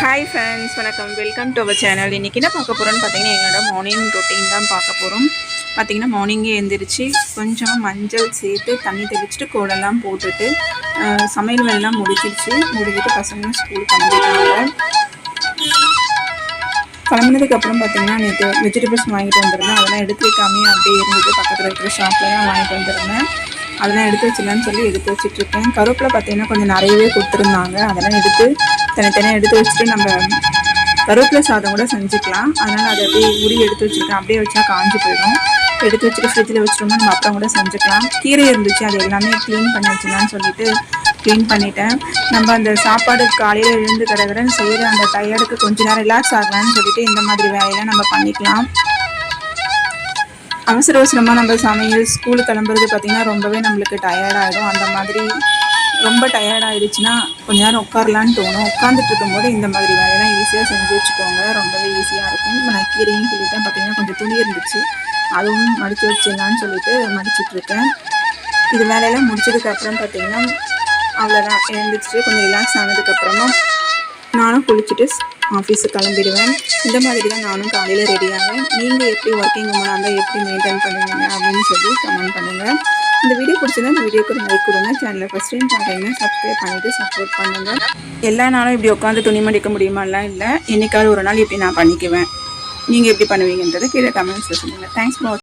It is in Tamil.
ஹாய் ஃப்ரெண்ட்ஸ் வணக்கம். வெல்கம் டு அவர் சேனல் இன்றைக்கி என்ன பார்க்க போகிறோன்னு பார்த்தீங்கன்னா என்னோட மார்னிங் ரொட்டீன் தான் பார்க்க போகிறோம் பார்த்திங்கன்னா மார்னிங்கே எழுந்திரிச்சு கொஞ்சமாக மஞ்சள் சேர்த்து தண்ணி தெளிச்சுட்டு கோடெல்லாம் போட்டுட்டு சமையல் வேலைலாம் முடிச்சிருச்சு. முடிஞ்சிட்டு பசங்க ஸ்கூல் கிளம்பிட்டாங்க. கிளம்புனதுக்கப்புறம் பார்த்தீங்கன்னா நேற்று வெஜிடபிள்ஸ் வாங்கிட்டு வந்திருந்தேன். அதெல்லாம் எடுத்து வைக்காமே அப்படியே இருந்தது. பக்கத்தில் இருக்கிற ஷாப்பில் தான் வாங்கிட்டு வந்திருந்தேன். அதெல்லாம் எடுத்து வச்சிடலான்னு சொல்லி எடுத்து வச்சிட்ருக்கேன் கருப்பில் பார்த்திங்கன்னா கொஞ்சம் நிறையவே கொடுத்துருந்தாங்க. அதெல்லாம் எடுத்து தனித்தனியாக எடுத்து வச்சுட்டு நம்ம கருவேப்பிலை சாதம் கூட செஞ்சுக்கலாம். அதனால் அதை அப்படியே உரி எடுத்து வச்சுருக்கேன். அப்படியே வச்சா காஞ்சி போயிடும். எடுத்து வச்சுட்டு ஃப்ரிட்ஜில் வச்சிட்டோம்னா நம்ம அப்புறம் கூட செஞ்சுக்கலாம். கீரை இருந்துச்சு. அது எல்லாமே க்ளீன் பண்ணி வச்சுக்கலாம்னு சொல்லிட்டு க்ளீன் பண்ணிட்டேன். நம்ம அந்த சாப்பாடு காலையில் எழுந்து கடகடன்னு செய்கிற அந்த டயர்டுக்கு கொஞ்ச நேரம் ரிலாக்ஸ் ஆகலாம்னு சொல்லிட்டு இந்த மாதிரி வேலையெல்லாம் நம்ம பண்ணிக்கலாம். அவசர அவசரமாக நம்ம சமையல் ஸ்கூலுக்கு கிளம்புறது பார்த்திங்கன்னா ரொம்பவே நம்மளுக்கு டயர்டாகிடும் அந்த மாதிரி ரொம்ப டயர்ட் ஆயிடுச்சுன்னா கொஞ்ச நேரம் உட்காரலான்னு தோணும். உட்காந்துட்டு இருக்கும்போது இந்த மாதிரி வேலையெல்லாம் ஈஸியாக செஞ்சு வச்சுக்கோங்க. ரொம்பவே ஈஸியாக இருக்கும். இப்போ நான் கீரையும் சொல்லிட்டேன் பார்த்தீங்கன்னா கொஞ்சம் துணி இருந்துச்சு. அதுவும் மடித்து வச்சிடலான்னு சொல்லிட்டு மடிச்சிட்ருக்கேன் இது வேலையெல்லாம் முடிச்சதுக்கப்புறம் பார்த்தீங்கன்னா அவ்வளோதான் எழுந்திரிச்சு கொஞ்சம் ரிலாக்ஸ் ஆனதுக்கப்புறமா நானும் குளிச்சுட்டு ஆஃபீஸுக்கு கிளம்பிடுவேன். இந்த மாதிரி தான் நானும் காலையில் ரெடி நீங்கள் எப்படி ஒர்க்கிங் உமனாக இருந்தால் எப்படி மெயின்டைன் பண்ணுவீங்க அப்படின்னு சொல்லி கமெண்ட் பண்ணுங்கள் இந்த வீடியோ பிடிச்சிருந்தா இந்த வீடியோக்கு ஒரு லைக் கொடுங்க. சேனலை ஃபஸ்ட் டைம் பார்க்குறீங்கன்னா சப்ஸ்கிரைப் பண்ணிவிட்டு சப்போர்ட் பண்ணுங்கள் எல்லா நாளும் இப்படி உட்காந்து துணி மடிக்க முடியுமாலாம் இல்லை. என்னைக்காவது ஒரு நாள் இப்படி நான் பண்ணிக்குவேன். நீங்கள் எப்படி பண்ணுவீங்கன்றதை கீழே கமெண்ட்ஸில் சொல்லுங்கள் தேங்க்ஸ் ஃபார்